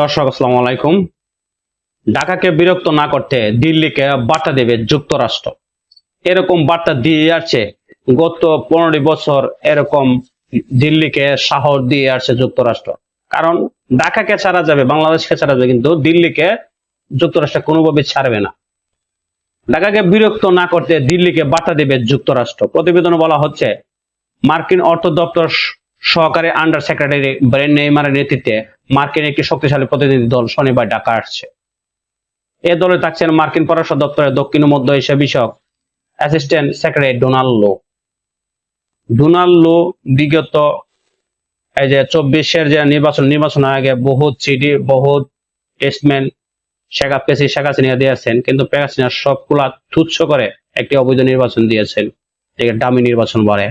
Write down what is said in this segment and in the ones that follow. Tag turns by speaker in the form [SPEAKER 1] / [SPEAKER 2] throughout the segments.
[SPEAKER 1] দর্শক, আসসালামু আলাইকুম। ঢাকাকে বিরক্ত না করতে দিল্লিকে বার্তা দেবে যুক্তরাষ্ট্র। এরকম বার্তা দিয়ে আসছে, গত পনেরো বছর এরকম দিল্লিকে সাহস দিয়ে আসছে যুক্তরাষ্ট্র। কারণ ঢাকাকে ছাড়া যাবে, বাংলাদেশকে ছাড়া যাবে, কিন্তু দিল্লিকে যুক্তরাষ্ট্র কোনোভাবে ছাড়বে না। ঢাকাকে বিরক্ত না করতে দিল্লিকে বার্তা দেবে যুক্তরাষ্ট্র। প্রতিবেদনে বলা হচ্ছে, মার্কিন অর্থ দপ্তর সহকারী আন্ডার সেক্রেটারি ব্রেন নেইমারের নেতৃত্বে মার্কিন একটি শক্তিশালী প্রতিনিধি দল শনিবার ঢাকা আসছে। এ দলে থাকছেন মার্কিন পররাষ্ট্র দপ্তরের দক্ষিণ ও মধ্য এশিয়া বিষয়ক assistant secretary Donald Lu. Donald Lu বিগত এই যে চব্বিশের যে নির্বাচন, নির্বাচনের আগে বহুত চিঠি, বহুত টেস্টমেন্ট শেখা পেসি শেখ হাসিনা দিয়েছেন, কিন্তু শেখ সবগুলা তুচ্ছ করে একটি অবৈধ নির্বাচন দিয়েছেন যেটা ডামি নির্বাচন বলে।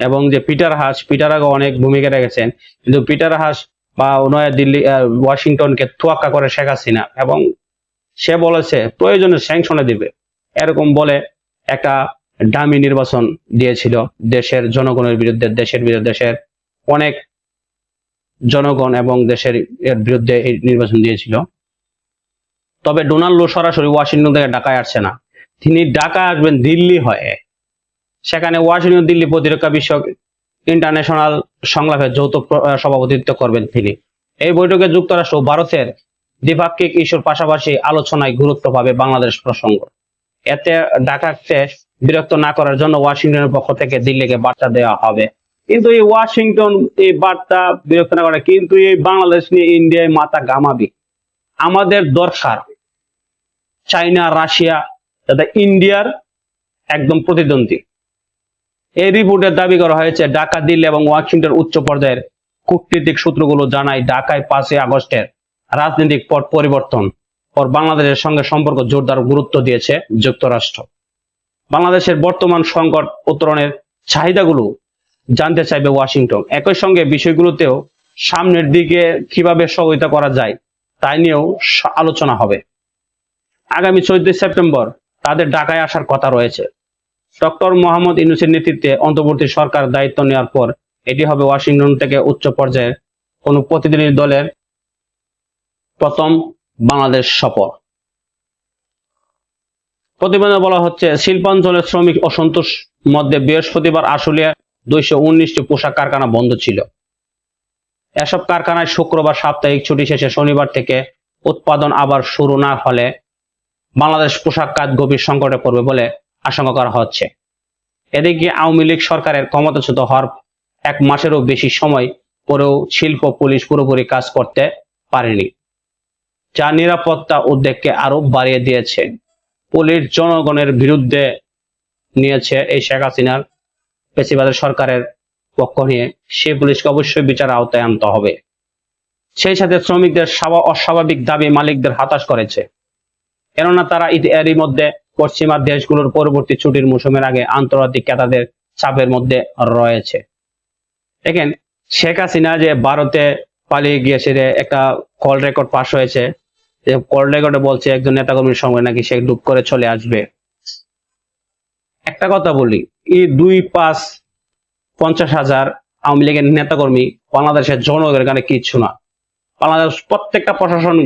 [SPEAKER 1] এবং যে পিটার হাস, পিটার আগে অনেক ভূমিকা রেখেছেন, কিন্তু পিটার হাস বা নয়া দিল্লি ওয়াশিংটনকে তোয়াক্কা করে শেখ হাসিনা এবং সে বলেছে, প্রয়োজনে স্যাংশনে দিবে। এরকম বলে একটা ডামি নির্বাচন দিয়েছিল দেশের জনগণের বিরুদ্ধে, দেশের বিরুদ্ধে, দেশের অনেক জনগণ এবং দেশের এর বিরুদ্ধে এই নির্বাচন দিয়েছিল। তবে ডোনাল্ড লো সরাসরি ওয়াশিংটন থেকে ঢাকায় আসছে না। তিনি ঢাকা আসবেন দিল্লি হয়ে। সেখানে ওয়াশিংটন দিল্লি প্রতিরক্ষা বিষয়ক ইন্টারন্যাশনাল সংলাপে যৌথ সভাপতিত্ব করবেন তিনি। এই বৈঠকে যুক্তরাষ্ট্র ও ভারতের দ্বিপাক্ষিক ইস্যুর পাশাপাশি আলোচনায় গুরুত্ব পাবে বাংলাদেশ প্রসঙ্গ। এতে ঢাকাকে বিরক্ত না করার জন্য ওয়াশিংটনের পক্ষ থেকে দিল্লিকে বার্তা দেওয়া হবে। কিন্তু এই ওয়াশিংটন এই বার্তা বিরক্ত না করে, কিন্তু এই বাংলাদেশ নিয়ে ইন্ডিয়ায় মাথা গামাবি আমাদের দরকার চাইনা, রাশিয়া, যাতে ইন্ডিয়ার একদম প্রতিদ্বন্দ্বী। এই রিপোর্টে দাবি করা হয়েছে, ঢাকা, দিল্লি এবং ওয়াশিংটন উচ্চ পর্যায়ের কূটনীতিক সূত্রগুলো জানায় ঢাকায় পাঁচই আগস্টের রাজনৈতিক পট পরিবর্তন পর বাংলাদেশের সঙ্গে সম্পর্ক জোরদার গুরুত্ব দিয়েছে যুক্তরাষ্ট্র। বাংলাদেশের বর্তমান সংকট উত্তরণের চাহিদাগুলো জানতে চাইবে ওয়াশিংটন। একই সঙ্গে বিষয়গুলোতেও সামনের দিকে কীভাবে সহযোগিতা করা যায় তাই নিয়েও আলোচনা হবে। আগামী চোদ্দই সেপ্টেম্বর তাদের ঢাকায় আসার কথা রয়েছে। ডক্টর মোহাম্মদ ইউনুসের নেতৃত্বে অন্তর্বর্তী সরকার দায়িত্ব নেওয়ার পর এটি হবে ওয়াশিংটন থেকে উচ্চ পর্যায়ের কোন প্রতিনিধি দলের প্রথম বাংলাদেশ সফর। প্রতিবেদনে বলা হচ্ছে শিল্পাঞ্চলের শ্রমিক অসন্তোষ মধ্যে বৃহস্পতিবার আশুলিয়া দুইশো উনিশটি পোশাক কারখানা বন্ধ ছিল। এসব কারখানায় শুক্রবার সাপ্তাহিক ছুটি শেষে শনিবার থেকে উৎপাদন আবার শুরু না হলে বাংলাদেশ পোশাক খাত গভীর সংকটে পড়বে বলে আশঙ্কা করা হচ্ছে। এদিকে আওয়ামী লীগ সরকারের ক্ষমতাচ্যুত হওয়ার এক মাসেরও বেশি সময় পরেও শিল্প পুলিশ পুরোপুরি কাজ করতে পারেনি, যা নিরাপত্তা উদ্বেগকে আরও বাড়িয়ে দিয়েছে। পুলিশ জনগণের বিরুদ্ধে নিয়েছে এই শেখ হাসিনার পেশিবাদের সরকারের পক্ষ নিয়ে। সে পুলিশকে অবশ্যই বিচার আওতায় আনতে হবে। সেই সাথে শ্রমিকদের স্বাভা- অস্বাভাবিক দাবি মালিকদের হতাশ করেছে। কেননা তারা এরই মধ্যে পশ্চিমা দেশগুলোর পরবর্তী ছুটির মৌসুমের আগে আন্তর্জাতিক ক্রেতাদের চাপের মধ্যে রয়েছে। দেখেন, শেখ হাসিনা যে ভারতে পালিয়ে গিয়েছে একটা কল রেকর্ড পাস হয়েছে কল রেকর্ডে বলছে একজন নেতাকর্মীর সঙ্গে নাকি সে ডুব করে চলে আসবে। একটা কথা বলি, এই দুই পাঁচ পঞ্চাশ হাজার আওয়ামী লীগের নেতাকর্মী বাংলাদেশের জনগণের কানে কিচ্ছু না। বাংলাদেশ প্রত্যেকটা প্রশাসন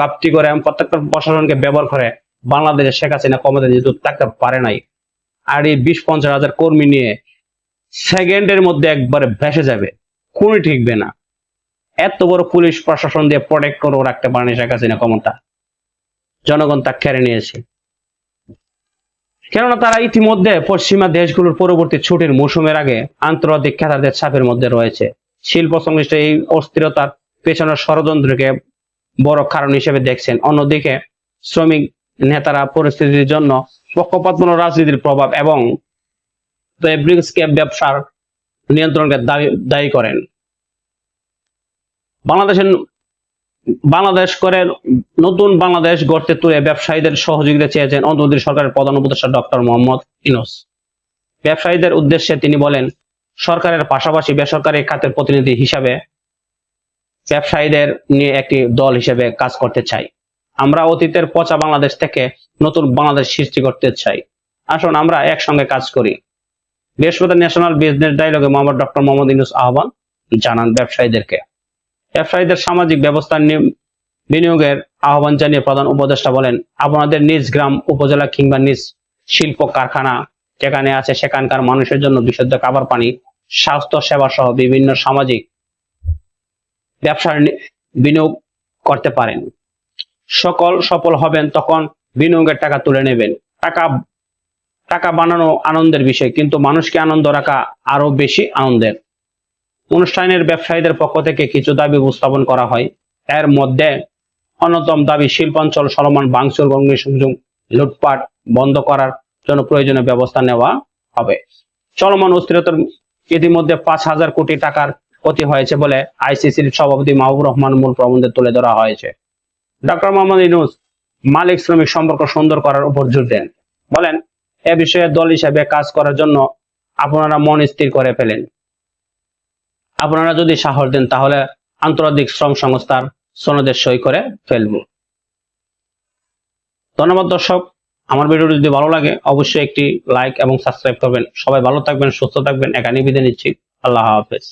[SPEAKER 1] গাপ্তি করে এবং প্রত্যেকটা প্রশাসনকে ব্যবহার করে বাংলাদেশের শেখ হাসিনা ক্ষমতা যেহেতু থাকতে পারে নাই, আর এই বিশ পঞ্চাশ হাজার কর্মী নিয়ে সেকেন্ডের মধ্যে একবারে ভেসে যাবে কোনই ঠিকবে না। এত বড় পুলিশ প্রশাসন দিয়ে প্রোটেক্ট করে রাখতে পারেনি শেখ হাসিনা ক্ষমতা। জনগণ তা কেড়ে নিয়েছে। কেননা তারা ইতিমধ্যে পশ্চিমা দেশগুলোর পরবর্তী ছুটির মৌসুমের আগে আন্তর্জাতিক খেতাদের চাপের মধ্যে রয়েছে। শিল্প সংশ্লিষ্ট এই অস্থিরতার পেছনের ষড়যন্ত্রকে বড় কারণ হিসেবে দেখছেন। অন্যদিকে শ্রমিক নেতারা পরিস্থিতির জন্য পক্ষপাতপূর্ণ রাজনীতির প্রভাব এবং ব্যবসার নিয়ন্ত্রণকে দায়ী দায়ী করেন। বাংলাদেশের, বাংলাদেশ করে নতুন বাংলাদেশ গড়তে তুলে ব্যবসায়ীদের সহযোগিতা চেয়েছেন অন্তর্বর্তী সরকারের প্রধান উপদেষ্টা ডক্টর মোহাম্মদ ইনোস ব্যবসায়ীদের উদ্দেশ্যে তিনি বলেন, সরকারের পাশাপাশি বেসরকারি খাতের প্রতিনিধি হিসাবে ব্যবসায়ীদের নিয়ে একটি দল হিসেবে কাজ করতে চাই। আমরা অতীতের পচা বাংলাদেশ থেকে নতুন বাংলাদেশ সৃষ্টি করতে চাই। আসুন, আমরা একসঙ্গে কাজ করি। বৃহস্পতি ন্যাশনাল বিজনেস ডায়লগে মোহাম্মদ ডক্টর মোহাম্মদ ইউনুস আহ্বান জানান ব্যবসায়ীদেরকে। ব্যবসায়ীদের সামাজিক ব্যবস্থা নি- বিনিয়োগের আহ্বান জানিয়ে প্রধান উপদেষ্টা বলেন, আপনাদের নিজ গ্রাম, উপজেলা কিংবা নিজ শিল্প কারখানা যেখানে আছে সেখানকার মানুষের জন্য বিশুদ্ধ খাবার, পানি, স্বাস্থ্য সেবা সহ বিভিন্ন সামাজিক ব্যবসার বিনিয়োগ করতে পারেন। সকল সফল হবেন, তখন বিনিয়োগের টাকা তুলে নেবেন। টাকা টাকা বানানো আনন্দের বিষয়, কিন্তু মানুষকে আনন্দ রাখা আরও বেশি আনন্দের। অনুষ্ঠানের ব্যবসায়ীদের পক্ষ থেকে কিছু দাবি উপস্থাপন করা হয়। এর মধ্যে অন্যতম দাবি, শিল্পাঞ্চল চলমান ভাঙচুর অগ্নিসংযোগ লুটপাট বন্ধ করার জন্য প্রয়োজনীয় ব্যবস্থা নেওয়া হবে। চলমান অস্থিরতার ইতিমধ্যে পাঁচ হাজার কোটি টাকার ক্ষতি হয়েছে বলে আইসিসির সভাপতি মাহবুব রহমান মূল প্রবন্ধে তুলে ধরা হয়েছে। ডক্টর মোহাম্মদ ইনুস মালিক শ্রমিক সম্পর্ক সুন্দর করার উপর জোর দেন। বলেন, এ বিষয়ে দল হিসেবে কাজ করার জন্য আপনারা মন স্থির করে ফেলেন। আপনারা যদি সাহস দেন, তাহলে আন্তর্জাতিক শ্রম সংস্থার সনদের সই করে ফেলব। ধন্যবাদ দর্শক, আমার ভিডিওটি যদি ভালো লাগে, অবশ্যই একটি লাইক এবং সাবস্ক্রাইব করবেন। সবাই ভালো থাকবেন, সুস্থ থাকবেন একা বিদায় নিচ্ছি। আল্লাহ হাফেজ।